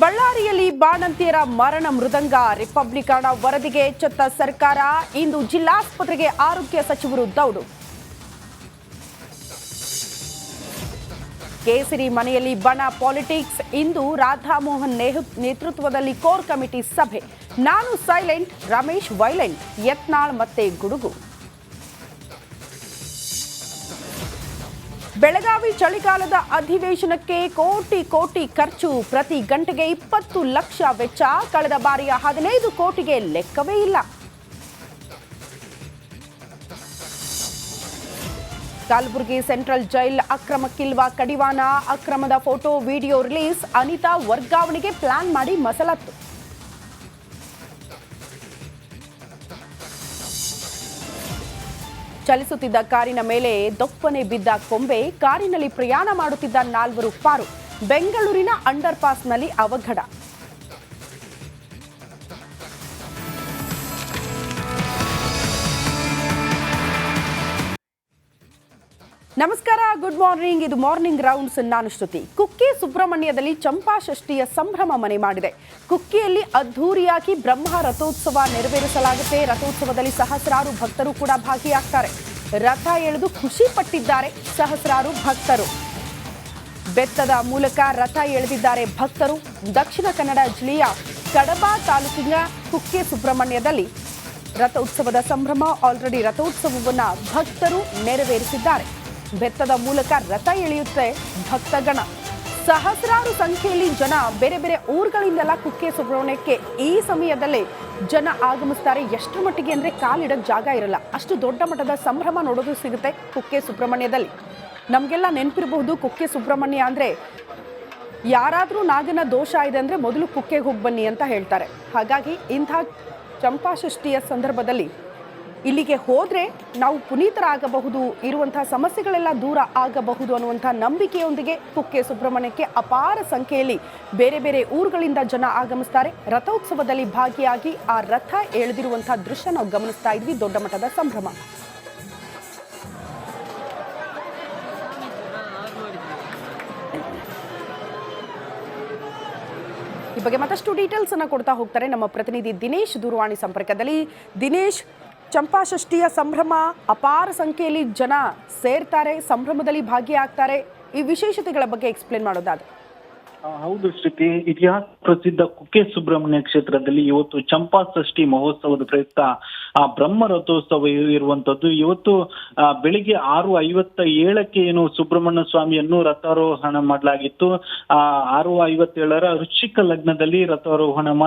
ಬಳ್ಳಾರಿಯಲ್ಲಿ ಬಾಣಂತಿಯರ ಮರಣ ಮೃದಂಗ. ರಿಪಬ್ಲಿಕನ ವರದಿಗೆ ಎಚ್ಚೆತ್ತ ಸರ್ಕಾರ. ಇಂದು ಜಿಲ್ಲಾಸ್ಪತ್ರೆಗೆ ಆರೋಗ್ಯ ಸಚಿವರು ದೌಡು. ಕೇಸರಿ ಮನೆಯಲ್ಲಿ ಬಣ ಪಾಲಿಟಿಕ್ಸ್. ಇಂದು ರಾಧಾಮೋಹನ್ ನೇತೃತ್ವದಲ್ಲಿ ಕೋರ್ ಕಮಿಟಿ ಸಭೆ. ನಾನು ಸೈಲೆಂಟ್, ರಮೇಶ್ ವೈಲೆಂಟ್. ಯತ್ನಾಳ್ ಮತ್ತೆ ಗುಡುಗು. ಬೆಳಗಾವಿ ಚಳಿಗಾಲದ ಅಧಿವೇಶನಕ್ಕೆ ಕೋಟಿ ಕೋಟಿ ಖರ್ಚು ಪ್ರತಿ ಗಂಟೆಗೆ ಇಪ್ಪತ್ತು ಲಕ್ಷ ವೆಚ್ಚ. ಕಳೆದ ಬಾರಿಯ ಹದಿನೈದು ಕೋಟಿಗೆ ಲೆಕ್ಕವೇ ಇಲ್ಲ. ಕಲಬುರಗಿ ಸೆಂಟ್ರಲ್ ಜೈಲ್ ಅಕ್ರಮಕ್ಕಿಲ್ವ ಕಡಿವಾಣ. ಅಕ್ರಮದ ಫೋಟೋ, ವಿಡಿಯೋ ರಿಲೀಸ್. ಅನಿತಾ ವರ್ಗಾವಣೆಗೆ ಪ್ಲಾನ್ ಮಾಡಿ ಮಸಲತ್ತು. ಚಲಿಸುತ್ತಿದ್ದ ಕಾರಿನ ಮೇಲೆ ದೊಪ್ಪನೆ ಬಿದ್ದ ಕೊಂಬೆ ಕಾರಿನಲ್ಲಿ ಪ್ರಯಾಣ ಮಾಡುತ್ತಿದ್ದ ನಾಲ್ವರು ಪಾರು. ಬೆಂಗಳೂರಿನ ಅಂಡರ್ ಪಾಸ್ನಲ್ಲಿ ಅವಘಡ. ನಮಸ್ಕಾರ ಗುಡ್ ಮಾರ್ನಿಂಗ್ ಇದು ಮಾರ್ನಿಂಗ್ ರೌಂಡ್ಸ್ ನಾನು ಶ್ರುತಿ. ಕುಕ್ಕಿ ಸುಬ್ರಹ್ಮಣ್ಯದಲ್ಲಿ ಚಂಪಾ ಷಷ್ಠಿಯ ಸಂಭ್ರಮ ಮನೆ ಮಾಡಿದೆ. ಕುಕ್ಕಿಯಲ್ಲಿ ಅದ್ಧೂರಿಯಾಗಿ ಬ್ರಹ್ಮ ರಥೋತ್ಸವ ನೆರವೇರಿಸಲಾಗುತ್ತೆ. ರಥೋತ್ಸವದಲ್ಲಿ ಸಹಸ್ರಾರು ಭಕ್ತರು ಕೂಡ ಭಾಗಿಯಾಗ್ತಾರೆ. ರಥ ಎಳೆದು ಖುಷಿ ಪಟ್ಟಿದ್ದಾರೆ ಸಹಸ್ರಾರು ಭಕ್ತರು. ಬೆತ್ತದ ಮೂಲಕ ರಥ ಎಳೆದಿದ್ದಾರೆ ಭಕ್ತರು. ದಕ್ಷಿಣ ಕನ್ನಡ ಜಿಲ್ಲೆಯ ಕಡಬ ತಾಲೂಕಿನ ಕುಕ್ಕೆ ಸುಬ್ರಹ್ಮಣ್ಯದಲ್ಲಿ ರಥೋತ್ಸವದ ಸಂಭ್ರಮ. ಆಲ್ರೆಡಿ ರಥೋತ್ಸವವನ್ನು ಭಕ್ತರು ನೆರವೇರಿಸಿದ್ದಾರೆ. ಬೆತ್ತದ ಮೂಲಕ ರಥ ಎಳೆಯುತ್ತೆ ಭಕ್ತಗಣ. ಸಹಸ್ರಾರು ಸಂಖ್ಯೆಯಲ್ಲಿ ಜನ ಬೇರೆ ಬೇರೆ ಊರುಗಳಿಂದೆಲ್ಲ ಕುಕ್ಕೆ ಸುಬ್ರಹ್ಮಣ್ಯಕ್ಕೆ ಈ ಸಮಯದಲ್ಲಿ ಜನ ಆಗಮಿಸ್ತಾರೆ. ಎಷ್ಟು ಮಟ್ಟಿಗೆ ಅಂದ್ರೆ ಕಾಲಿಡಕ್ ಜಾಗ ಇರಲ್ಲ. ಅಷ್ಟು ದೊಡ್ಡ ಮಟ್ಟದ ಸಂಭ್ರಮ ನೋಡೋದು ಸಿಗುತ್ತೆ ಕುಕ್ಕೆ ಸುಬ್ರಹ್ಮಣ್ಯದಲ್ಲಿ. ನಮಗೆಲ್ಲ ನೆನಪಿರಬಹುದು ಕುಕ್ಕೆ ಸುಬ್ರಹ್ಮಣ್ಯ ಅಂದ್ರೆ ಯಾರಾದರೂ ನಾಗನ ದೋಷ ಇದೆ ಅಂದರೆ ಮೊದಲು ಕುಕ್ಕೆಗೆ ಹೋಗಿ ಬನ್ನಿ ಅಂತ ಹೇಳ್ತಾರೆ. ಹಾಗಾಗಿ ಇಂಥ ಚಂಪಾಷಷ್ಠಿಯ ಸಂದರ್ಭದಲ್ಲಿ ಇಲ್ಲಿಗೆ ಹೋದರೆ ನಾವು ಪುನೀತರಾಗಬಹುದು, ಇರುವಂತಹ ಸಮಸ್ಯೆಗಳೆಲ್ಲ ದೂರ ಆಗಬಹುದು ಅನ್ನುವಂಥ ನಂಬಿಕೆಯೊಂದಿಗೆ ಕುಕ್ಕೆ ಸುಬ್ರಹ್ಮಣ್ಯಕ್ಕೆ ಅಪಾರ ಸಂಖ್ಯೆಯಲ್ಲಿ ಬೇರೆ ಬೇರೆ ಊರುಗಳಿಂದ ಜನ ಆಗಮಿಸ್ತಾರೆ. ರಥೋತ್ಸವದಲ್ಲಿ ಭಾಗಿಯಾಗಿ ಆ ರಥ ಎಳೆದಿರುವಂತಹ ದೃಶ್ಯ ನಾವು ಗಮನಿಸ್ತಾ ಇದ್ವಿ. ದೊಡ್ಡ ಮಟ್ಟದ ಸಂಭ್ರಮ. ಈ ಬಗ್ಗೆ ಮತ್ತಷ್ಟು ಡೀಟೇಲ್ಸ್ ಅನ್ನ ಕೊಡ್ತಾ ಹೋಗ್ತಾರೆ ನಮ್ಮ ಪ್ರತಿನಿಧಿ ದಿನೇಶ್ ದೂರವಾಣಿ ಸಂಪರ್ಕದಲ್ಲಿ. ದಿನೇಶ್ ಚಂಪಾಷಷ್ಠಿಯ ಸಂಭ್ರಮ ಅಪಾರ ಸಂಖ್ಯೆಯಲ್ಲಿ ಜನ ಸೇರ್ತಾರೆ, ಸಂಭ್ರಮದಲ್ಲಿ ಭಾಗಿಯಾಗ್ತಾರೆ. ಈ ವಿಶೇಷತೆಗಳ ಬಗ್ಗೆ ಎಕ್ಸ್ಪ್ಲೇನ್ ಮಾಡೋದಾದ್ರೆ. ಹೌದು ಶ್ರುತಿ. ಇತಿಹಾಸ ಪ್ರಸಿದ್ಧ ಕುಕ್ಕೆ ಸುಬ್ರಹ್ಮಣ್ಯ ಕ್ಷೇತ್ರದಲ್ಲಿ ಇವತ್ತು ಚಂಪಾ ಷಷ್ಠಿ ಮಹೋತ್ಸವದ ಪ್ರಯುಕ್ತ, ಆ ಬ್ರಹ್ಮ ರಥೋತ್ಸವ ಇರುವಂತದ್ದು ಇವತ್ತು ಬೆಳಿಗ್ಗೆ ಆರು ಐವತ್ತ ಏಳಕ್ಕೆ ಏನು ಸುಬ್ರಹ್ಮಣ್ಯ ಸ್ವಾಮಿಯನ್ನು ರಥಾರೋಹಣ ಮಾಡಲಾಗಿತ್ತು. ಆ, ಆರು ಐವತ್ತೇಳರ ವೃಶ್ಚಿಕ ಲಗ್ನದಲ್ಲಿ ರಥಾರೋಹಣ ಮಾಡಿ